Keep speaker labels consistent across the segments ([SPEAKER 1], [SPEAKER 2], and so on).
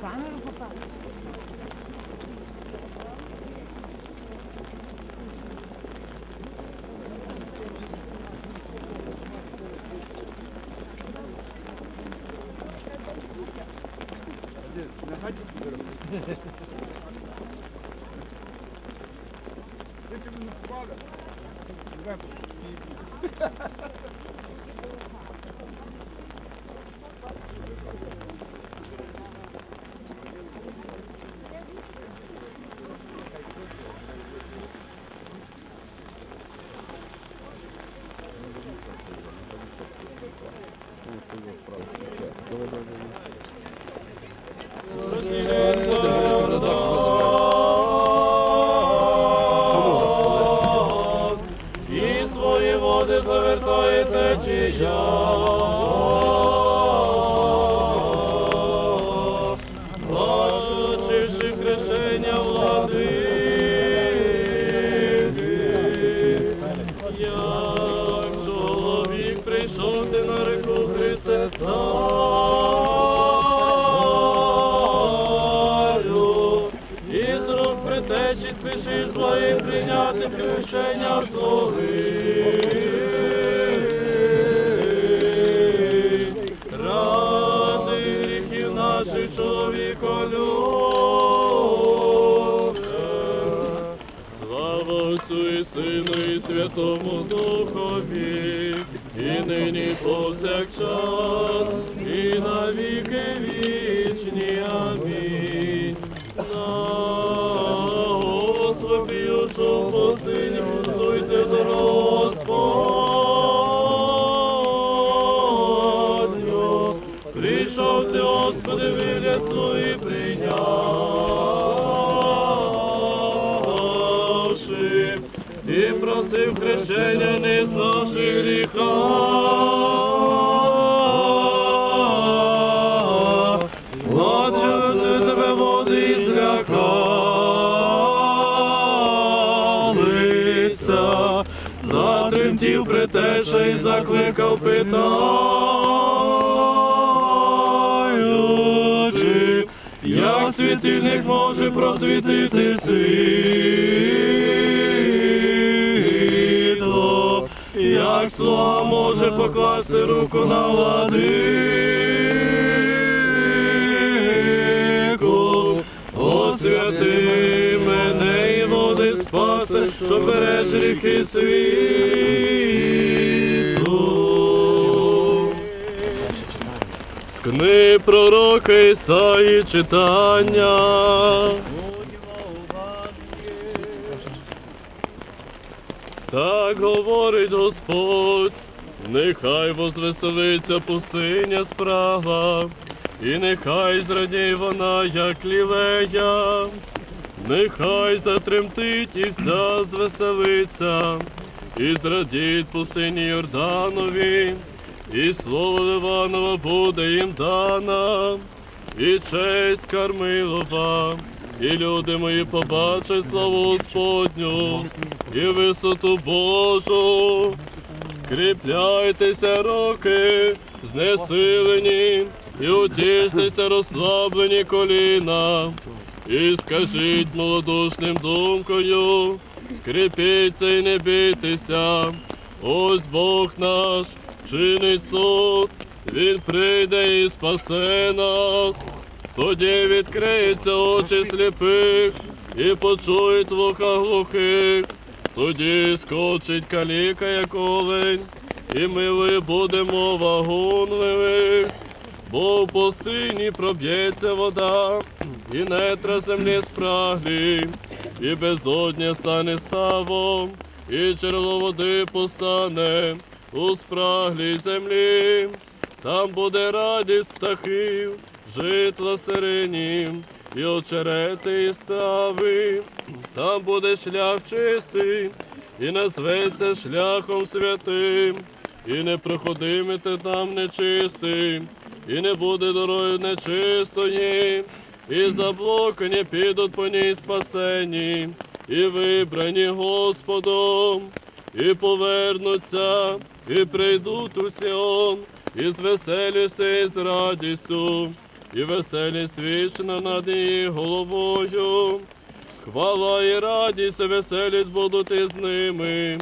[SPEAKER 1] І нині повсякчас, і на віки вічні. Амінь. На Господи, що гріха. Бачили тебе води злякалися, затремтів притеша і закликав питаючи, як світильник може просвітити світло, може покласти руку на владику, освяти мене і води спаси, що береш гріхи світу. З книги пророка Ісаї читання. Так говорить Господь, нехай возвеселиться пустиня справа, і нехай зрадій вона, як лілея, нехай затремтить і вся звеселиться, і зрадіть пустині Йорданові, і слово Ливанова буде їм дана, і честь Кармилова, і люди мої побачать славу Господню, і висоту Божу. Скріпляйтеся роки, знесилені, і утіштеся розслаблені коліна, і скажіть молодушним думкою, скріпіться і не бійтеся, ось Бог наш чинить суд, Він прийде і спасе нас. Тоді відкриються очі сліпих і почують вуха глухих. Тоді скочить каліка, як олень, і милий буде мова гунливих, бо в пустині проб'ється вода, і нетра землі спраглі, і безодня стане ставом, і джерело води постане у спраглій землі. Там буде радість птахів, житла сирині, і очерети стави, там буде шлях чистий, і назветься шляхом святим, і не проходимете там нечистий, і не буде дороги нечистої, і заблокані підуть по ній спасені, і вибрані Господом, і повернуться, і прийдуть у Сіон, і з веселістю, і з радістю, і веселість вічна над її головою. Хвала і радість, веселість будуть із ними.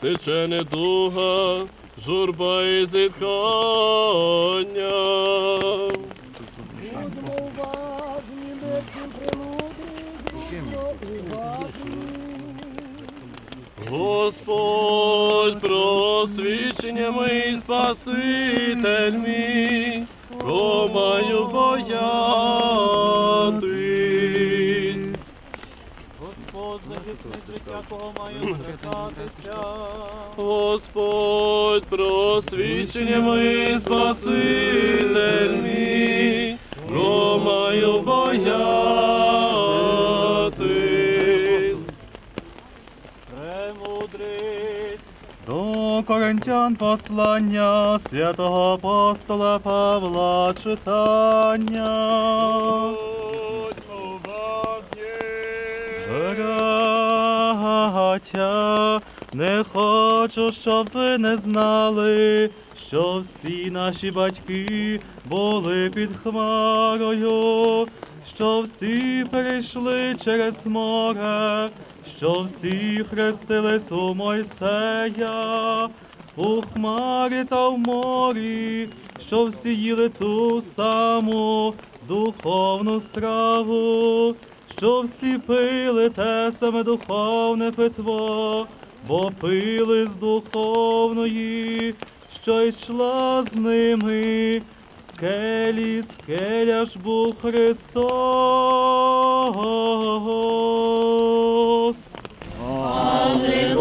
[SPEAKER 1] Тече недуга, журба і зітхання.
[SPEAKER 2] Будьмо уважні, бездім премудрі, уважні.
[SPEAKER 1] Господь, просвічення мій Спаситель мій, кого маю боятись.
[SPEAKER 3] Господь захисник життя, кого маю зрекатися.
[SPEAKER 1] Господь, просвічення мої Спаситель мій, кого маю боятись.
[SPEAKER 4] Коринтян послання святого апостола Павла читання.
[SPEAKER 1] Будьмо
[SPEAKER 4] не хочу, щоб ви не знали, що всі наші батьки були під хмарою, що всі перейшли через море, що всі хрестились у Мойсея, у хмарі та в морі, що всі їли ту саму духовну страву що всі пили те саме духовне питво, бо пили з духовної, що йшла з ними, скелі, скеля ж був Христос.
[SPEAKER 3] Від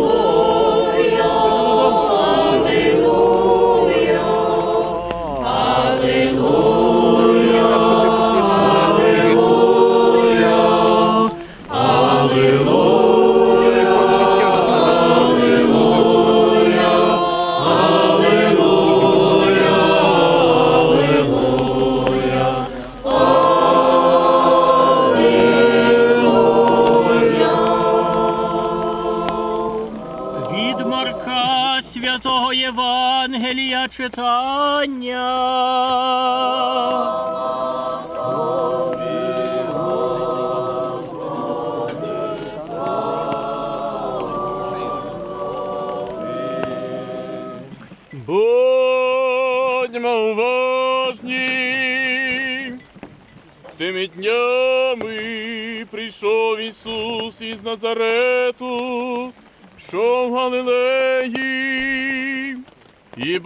[SPEAKER 1] Patriot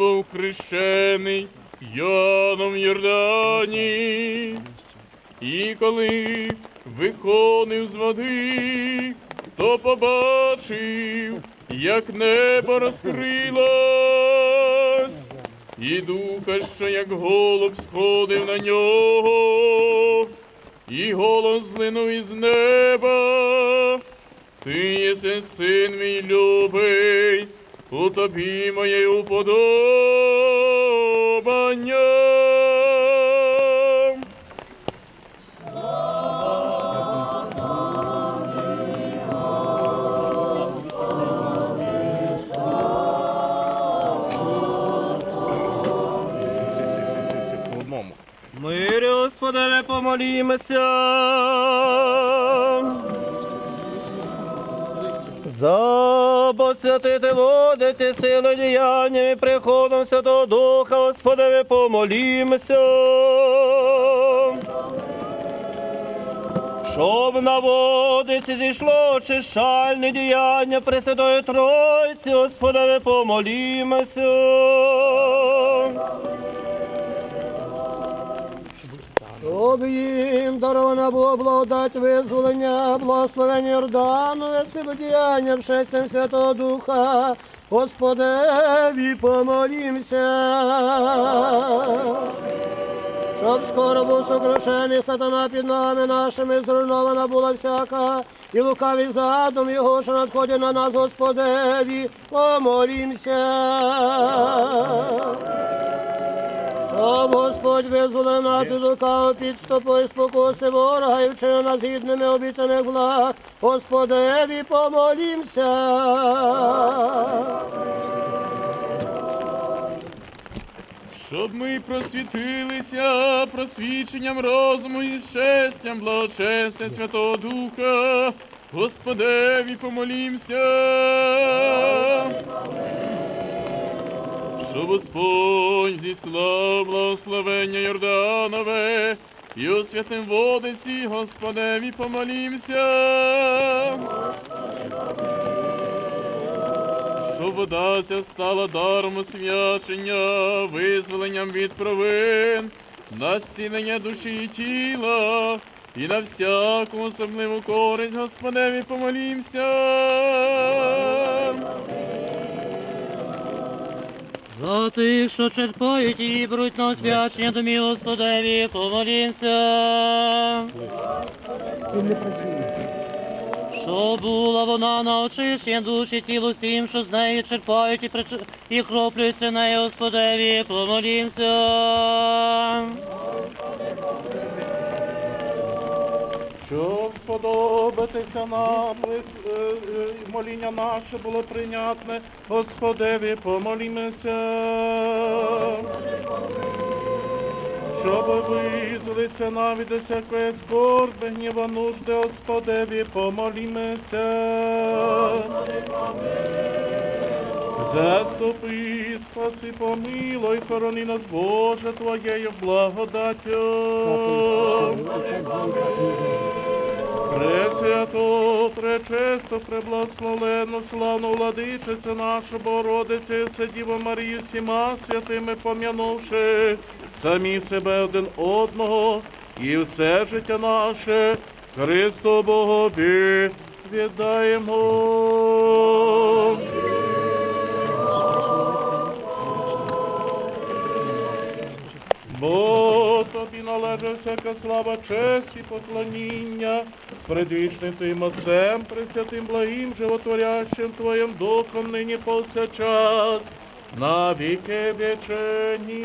[SPEAKER 1] був хрещений Яном в Йордані. І коли виходив з води, то побачив, як небо розкрилось, і духа, що як голуб сходив на нього, і голос злинув із неба. Ти єси син мій любий, у тобі моє уподобання.
[SPEAKER 4] Мирі, Господи, помолімося. За посвятити водиці сили діяння і приходом Святого Духа, Господи, помолімося. Щоб на водиці зійшло очищальне діяння Пресвятої Тройці, Господи, помолімося.
[SPEAKER 2] Щоб їм дарована була благодать визволення, благословення Йордану, весело діяння вшестям Святого Духа, Господеві помолімся. щоб скоро був сокрушений сатана під ногами нашими, зруйнована була всяка, і лукавий задум його, що надходить на нас, Господеві, помолімся. Щоб Господь визволив нас від лукавого підступу і спокуси ворога і вчинив нас гідними обіцяних благ, Господеві помолімся.
[SPEAKER 1] Щоб ми просвітилися просвіченням розуму і щастям, благочестя Святого Духа, Господеві помолімся. Щоб Господь зіслав благословення Йорданове, і у святим водиці, Господеві помолімся. Щоб вода ця стала даром освячення, визволенням від провин, на зцілення душі і тіла, і на всяку особливу користь Господеві помолімся.
[SPEAKER 3] За тих, що черпають і беруть на освячення до мій Господеві, помолімся. Що була вона на очищення душі тілу всім, що з неї черпають і, прич... і хроплюються нею, Господеві, помолімся.
[SPEAKER 5] Щоб сподобатися нам, лис- е, е, моління наше було прийнятне, Господеві помолімося. Щоб визволитися нам від усякої скорби, гніва нужди, Господеві помолімося. Заступи, спаси, помилуй, хорони нас, Боже, Твоєю благодаттю. Пресвято, пречесто, преблагословенно, славну владичицю нашу це Діву Марію всіма святими пом'янувши самі себе один одного і все життя наше Христу Богові віддаємо. Бо тобі належить всяка слава, честь і поклоніння з предвічним твоїм Отцем, пресвятим благим, животворящим Твоїм Духом, нині повсякчас, на віки вічені.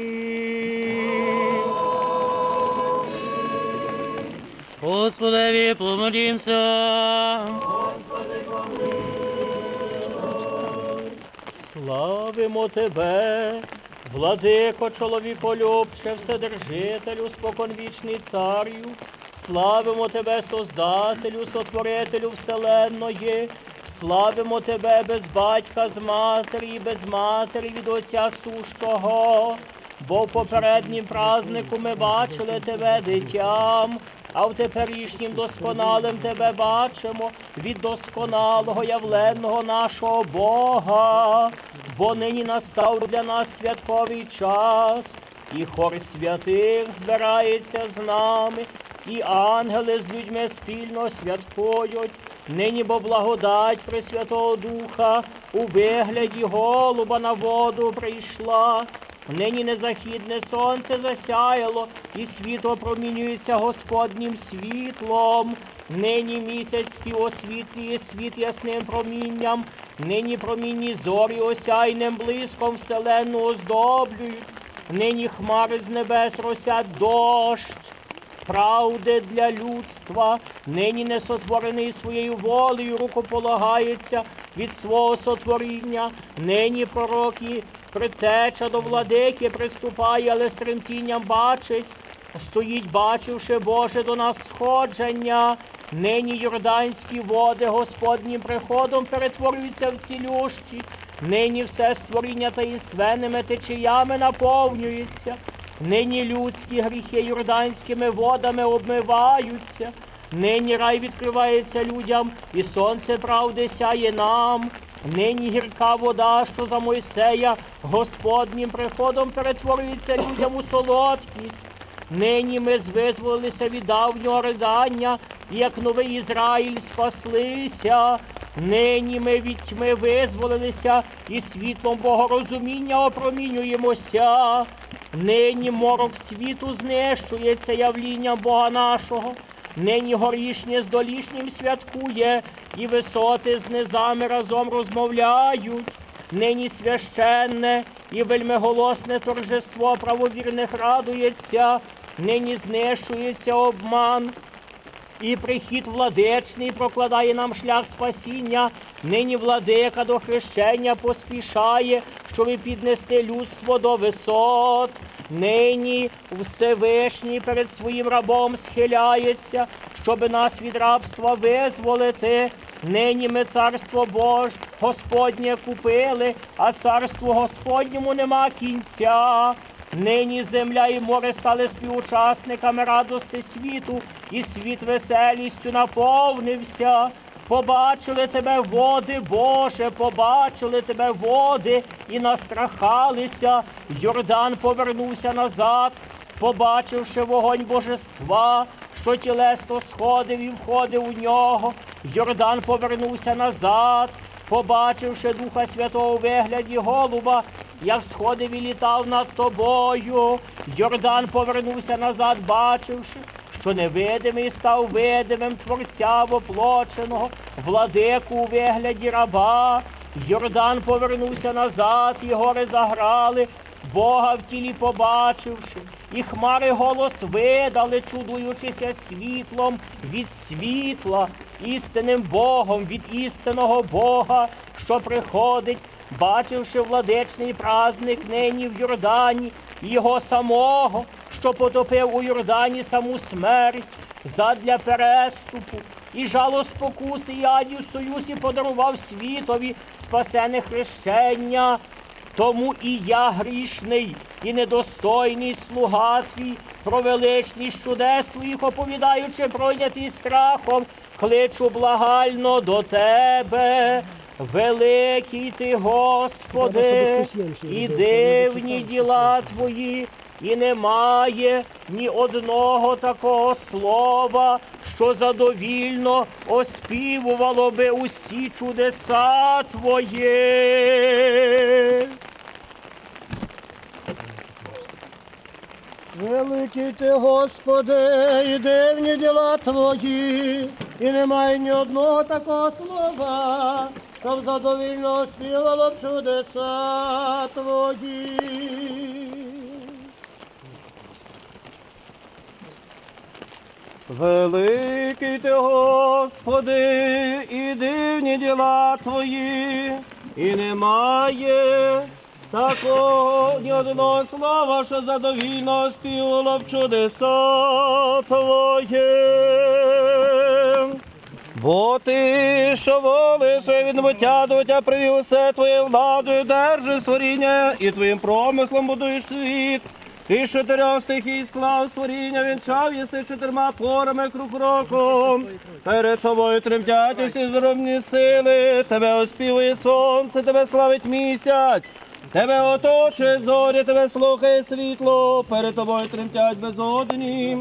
[SPEAKER 3] Господеві, помолімся. Славимо Тебе, владико чоловіколюбче, вседержителю, споконвічний царю. Славимо Тебе, Создателю, Сотворителю Вселенної. Славимо Тебе без батька з матері, без матері від Отця сущого. Бо в попереднім празнику ми бачили тебе дитям, а в теперішнім досконалим тебе бачимо від досконалого явленого нашого Бога, бо нині настав для нас святковий час, і хор святих збирається з нами, і ангели з людьми спільно святкують. Нині бо благодать Пресвятого Духа у вигляді голуба на воду прийшла. Нині незахідне сонце засяяло, і світ опромінюється Господнім світлом. Нині місяць співосвітлює світ ясним промінням, нині промінні зорі осяйним блиском вселенну оздоблюють, нині хмари з небес росять дощ. Правди для людства, нині не сотворений своєю волею рукополагається від свого сотворіння, нині пророки, притеча до владики приступає, але з бачить. Стоїть, бачивши Боже до нас сходження, нині йорданські води Господнім приходом перетворюються в цілющі, нині все створіння таїнственними течіями наповнюється. Нині людські гріхи йорданськими водами обмиваються, нині рай відкривається людям, і сонце правди сяє нам. Нині гірка вода, що за Мойсея, Господнім приходом перетворюється людям у солодкість. Нині ми звизволилися від давнього ридання, як новий Ізраїль спаслися. Нині ми від тьми визволилися і світлом Богорозуміння опромінюємося. Нині морок світу знищується явлінням Бога нашого. Нині горішнє з долішнім святкує, і висоти з низами разом розмовляють. Нині священне і вельмиголосне торжество правовірних радується, нині знищується обман. І прихід владичний прокладає нам шлях спасіння. Нині владика до хрещення поспішає, щоб піднести людство до висот. Нині Всевишній перед своїм рабом схиляється, щоб нас від рабства визволити. Нині ми царство Боже, Господнє купили, а царству Господньому нема кінця. Нині земля і море стали співучасниками радости світу, і світ веселістю наповнився. Побачили тебе води, Боже, побачили тебе води і настрахалися. Йордан повернувся назад, побачивши вогонь божества, що тілесно сходив і входив у нього. Йордан повернувся назад, побачивши Духа Святого у вигляді голуба, як сходив і літав над тобою. Йордан повернувся назад, бачивши, що невидимий став видимим творця воплоченого, владику у вигляді раба. Йордан повернувся назад, і гори заграли, Бога в тілі побачивши, і хмари голос видали, чудуючися світлом від світла, істинним Богом від істинного Бога, що приходить, бачивши владичний праздник нині в Йордані, його самого, що потопив у Йордані саму смерть задля переступу, і жало спокуси і адів союзі подарував світові спасене хрещення. Тому і я грішний і недостойний слуга твій, про величність чудес твоїх оповідаючи, пройнятий страхом, кличу благально до тебе. Великий ти, Господи, і дивні діла твої, і немає ні одного такого слова, що задовільно оспівувало би усі чудеса твої.
[SPEAKER 2] Великий ти, Господи, і дивні діла твої, і немає ні одного такого слова, щоб задовільно співало б чудеса твої.
[SPEAKER 6] Великий ти, Господи, і дивні діла Твої, і немає такого ні одного слова, що задовільно співало б чудеса Твоє. Бо ти, що воли своє від буття до буття привів усе твоє владою, держиш створіння і твоїм промислом будуєш світ. Ти з чотирьох стихій склав створіння, вінчав єси чотирма порами круг роком. Перед тобою тремтять усі здоровні сили, тебе оспівує сонце, тебе славить місяць. Тебе оточує зорі, тебе слухає світло, перед тобою тремтять безодні.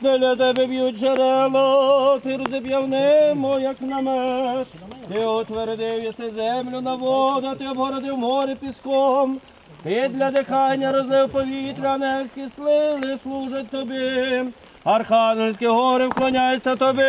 [SPEAKER 6] Для тебе б'ють джерела, ти розіб'яв небо, як намет. Ти утвердив єси землю на воду, ти обгородив море піском. Ти для дихання розлив повітря, небські слили служать тобі. Архангельські гори вклоняються тобі,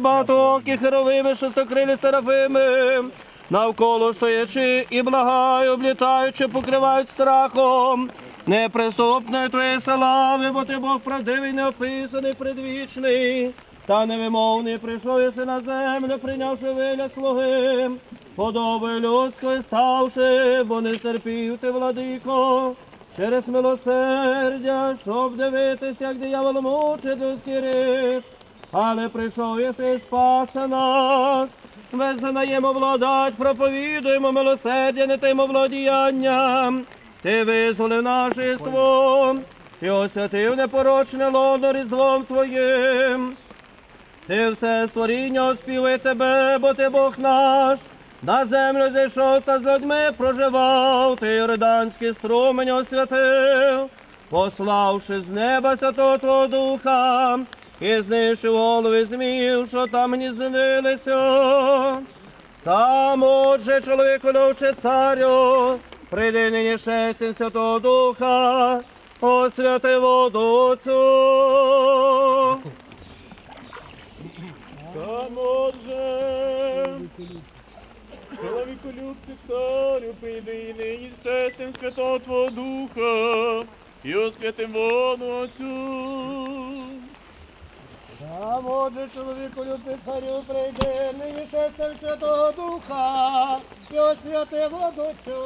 [SPEAKER 6] багатоокі херовими, шестокрилі серафими. Навколо стоячи і благаю, облітаючи, покривають страхом. Неприступної твоєї слави, бо ти Бог правдивий, неописаний, предвічний. Та невимовний прийшов єси на землю, прийнявши вигляд слуги, подобою людської ставши, бо не стерпів ти, владико, через милосердя, щоб дивитись, як диявол мучить людський рід. Але прийшов єси і спасе нас, визнаємо владать, проповідуємо милосердя, не тим владіянням. Ти визволив наше єство, ти освятив непорочне лоно різдвом Твоїм. Ти все створіння оспівує тебе, бо ти Бог наш. На землю зійшов та з людьми проживав, ти Йорданський струмень освятив, пославши з неба святого Твого Духа, і знищив голови змів, що там гніздилися. Сам отже, чоловіку навче царю, прийди нині шестин Святого Духа, освяти воду цю.
[SPEAKER 5] Сам отже, чоловіколюбці царю, прийди нині честям Святого Твого Духа, і освяти воду оцю.
[SPEAKER 2] Сам чоловіку любить царю прийди, нині шестем Святого Духа, і освяти воду цю.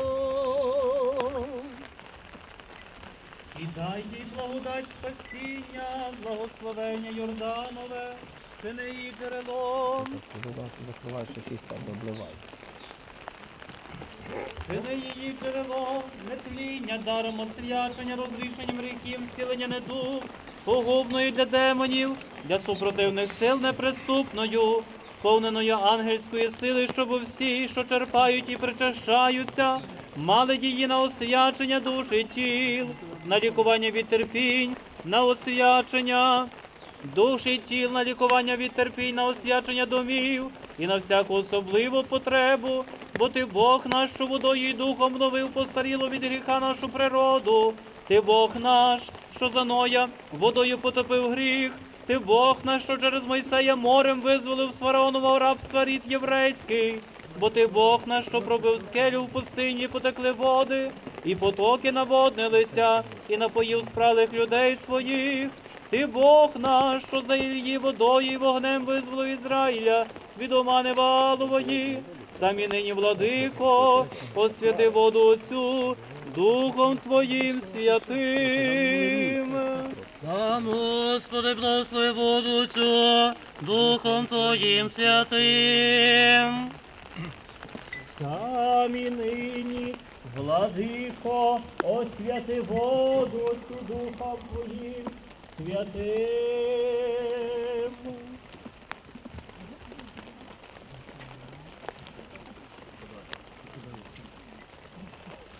[SPEAKER 7] І дай їй благодать спасіння, благословення Йорданове, чини її джерелом. Чини її джерелом, нетління, даром освячення, розрішенням гріхів, зцілення недуг, погубною для демонів, для супротивних сил неприступною, сповненою ангельської сили, щоб усі, що черпають і причащаються, мали її на освячення душ і тіл, на лікування від терпінь, на освячення душ і тіл, на лікування від терпінь, на освячення домів і на всяку особливу потребу, бо ти Бог наш, що водою і духом новив постарілу від гріха нашу природу. Ти Бог наш, що за Ноя водою потопив гріх. Ти Бог наш, що через Мойсея морем визволив з фараонового рабства рід єврейський. Бо ти Бог наш, що пробив скелю в пустині, потекли води, і потоки наводнилися, і напоїв спралих людей своїх. Ти Бог наш, що за її водою і вогнем визволив Ізраїля від омани валової. Самі нині, владико, освяти воду цю Духом Твоїм святим. Сам, Господи, благослови воду цю Духом Твоїм святим. Самі нині, владико, освяти воду цю Духом Твоїм святим.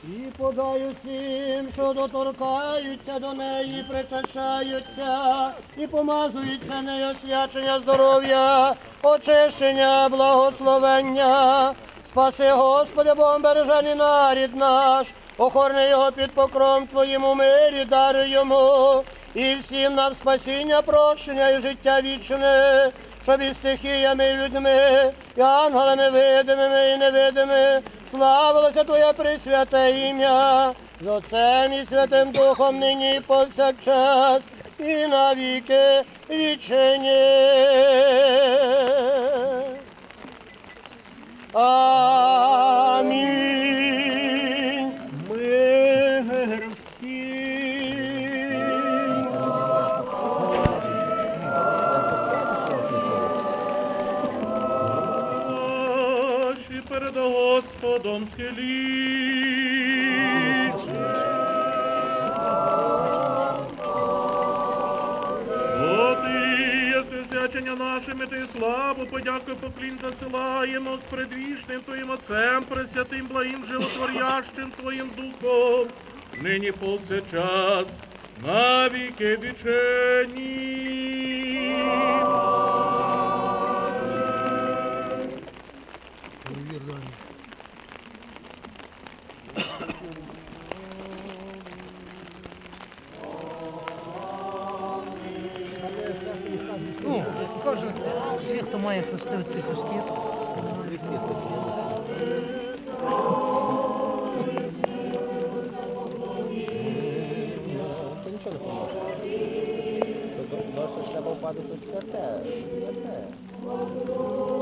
[SPEAKER 2] І подай усім, що доторкаються до неї, причащаються, і помазуються нею свячення здоров'я, очищення, благословення. Спаси, Господи, Богом бережений нарід наш, охорни його під покром Твоїм мирі, даруй йому, і всім нам спасіння, прощення і життя вічне, щоб і стихіями, і людьми, і ангелами видимими і невидимими, славилося Твоє присвяте ім'я, з Отцем і Святим Духом нині повсякчас, і навіки вічені. Амінь.
[SPEAKER 8] Схиліть. Бо ти свячення нашими, ти славу, подякую, поклін засилаємо з предвічним Твоїм Отцем, пресвятим, благим, животворящим Твоїм Духом, нині повсякчас, на віки вічені.
[SPEAKER 9] Кожен всі, хто має хрести в цій хресті.
[SPEAKER 10] Христос хрещається.
[SPEAKER 8] У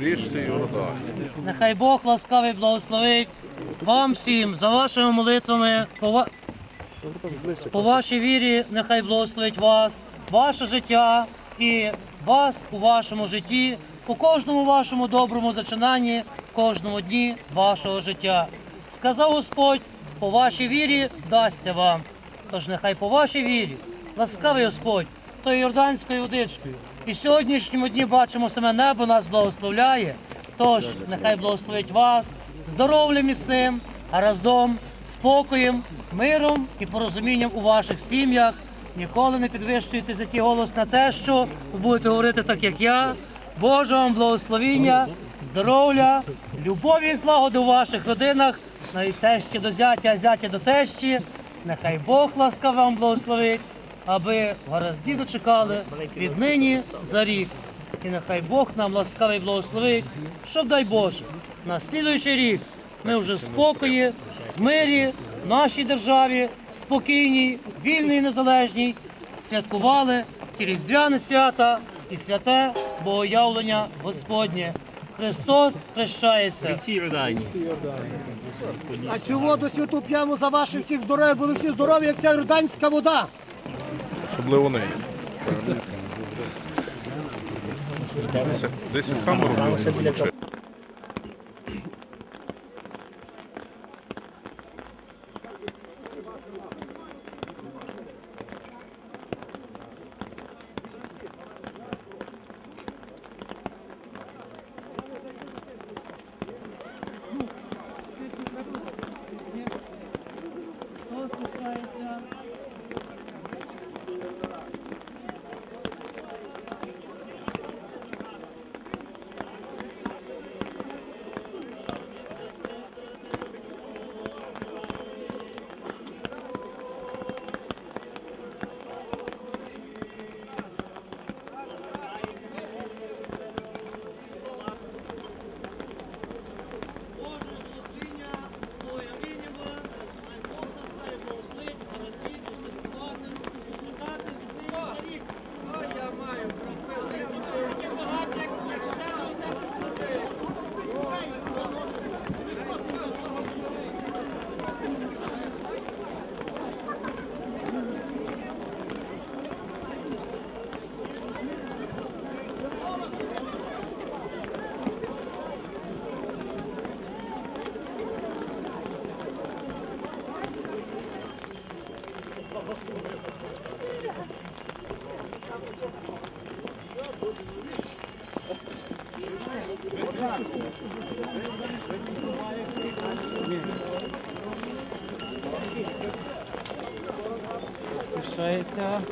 [SPEAKER 8] річці Йордан.
[SPEAKER 10] Нехай Бог ласкавий благословить вам всім за вашими молитвами, по, по вашій вірі, нехай благословить вас, ваше життя і вас у вашому житті, у кожному вашому доброму зачинанні, кожному дні вашого життя. Сказав Господь, по вашій вірі дасться вам. Тож нехай по вашій вірі, ласкавий Господь, тою Йорданською водичкою. І в сьогоднішньому дні бачимо саме небо нас благословляє. Тож нехай благословить вас здоров'ям міцним, разом спокоєм, миром і порозумінням у ваших сім'ях. Ніколи не підвищуйте за ті голос на те, що ви будете говорити так, як я. Божого вам благословіння, здоров'я, любові і злагоди у ваших родинах, навіть тещі до зятя, а зятя до тещі. Нехай Бог ласкаво вам благословить, аби гаразді дочекали віднині за рік. І нехай Бог нам ласкавий благословить, щоб дай Боже, на слідуючий рік ми вже в спокої, в мирі, в нашій державі, спокійній, вільній, незалежній, святкували ті різдвяні свята і святе Богоявлення Господнє. Христос хрещається.
[SPEAKER 2] А цю воду святу п'ємо за ваших всіх здоров'я, були всі здорові, як ця йорданська вода.
[SPEAKER 5] Особливо неї. Десь в камеру було.
[SPEAKER 10] Хрещається.